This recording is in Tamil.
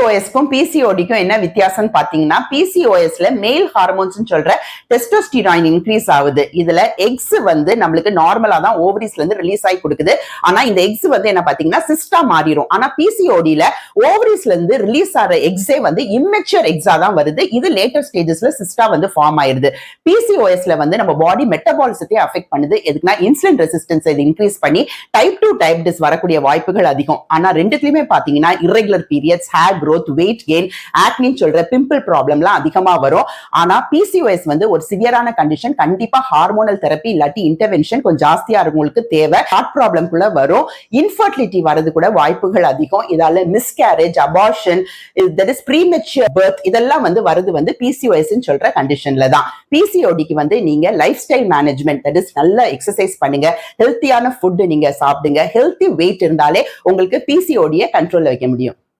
பிசிஓஎஸ்க்கும் பிசிஓடிக்கும் என்ன வித்தியாசம்னு பாத்தீங்கன்னா பிசிஓஎஸ்ல மேல் ஹார்மோன்ஸ் சொல்ற டெஸ்டோஸ்டிராயின் இன்க்ரீஸ் ஆகுது. இதுல எக்ஸ் வந்து நம்மளுக்கு நார்மலா தான் ஓவரிஸ்ல இருந்து ரிலீஸ் ஆகி கொடுக்குது. ஆனா இந்த எக்ஸ் வந்து என்ன பாத்தீங்கன்னா சிஸ்டா மாறிடும் ஆனா பிசிஓடியில ஓவரிஸ்ல இருந்து ரிலீஸ் ஆகிற எக்ஸே வந்து இம்மெச்சூர் எக்ஸா தான் வருது. இது லேட்டர் ஸ்டேஜஸ்ல சிஸ்டா வந்து ஃபார்ம் ஆயிருது. பிசிஓஎஸ்ல வந்து நம்ம பாடி மெட்டபாலிசத்தை அஃபெக்ட் பண்ணுது. எதுக்குன்னா இன்சுலின் ரெசிஸ்டன்ஸ் இது இன்க்ரீஸ் பண்ணி டைப் டூ டைப் டிஸ் வரக்கூடிய வாய்ப்புகள் அதிகம். ஆனா ரெண்டுத்துலயுமே பாத்தீங்கன்னா irregular periods hair growth weight gain acne சொல்ற பிம்பிள் ப்ராப்ளம்லாம் அதிகமா வரும். ஆனா பிசிஓஎஸ் வந்து ஒரு சிவியரான கண்டிஷன் கண்டிப்பா ஹார்மோனல் தெரப்பி இல்லாட்டி இன்டர்வென்ஷன் கொஞ்சம் ஜாஸ்தியா இருக்கவங்களுக்கு தேவை. ஹார்ட் ப்ராப்ளம் கூட வரும். இன்ஃபர்டிலிட்டி வரது கூட வாய்ப்புகள் அதிகம். இதால miscarriage abortion that is premature birth இதெல்லாம் வந்து வருது வந்து பிசிஓஎஸ் சொல்ற கண்டிஷன்ல தான். பிசிஓடிக்கு வந்து நீங்க life style management that is நல்ல எக்ஸசைஸ் பண்ணுங்க. ஹெல்த்தியான ஃபுட் நீங்க சாப்பிடுங்க. ஹெல்த்தி வெயிட் இருந்தாலே உங்களுக்கு பிசிஓடியை கண்ட்ரோல்ல வைக்க முடியும்.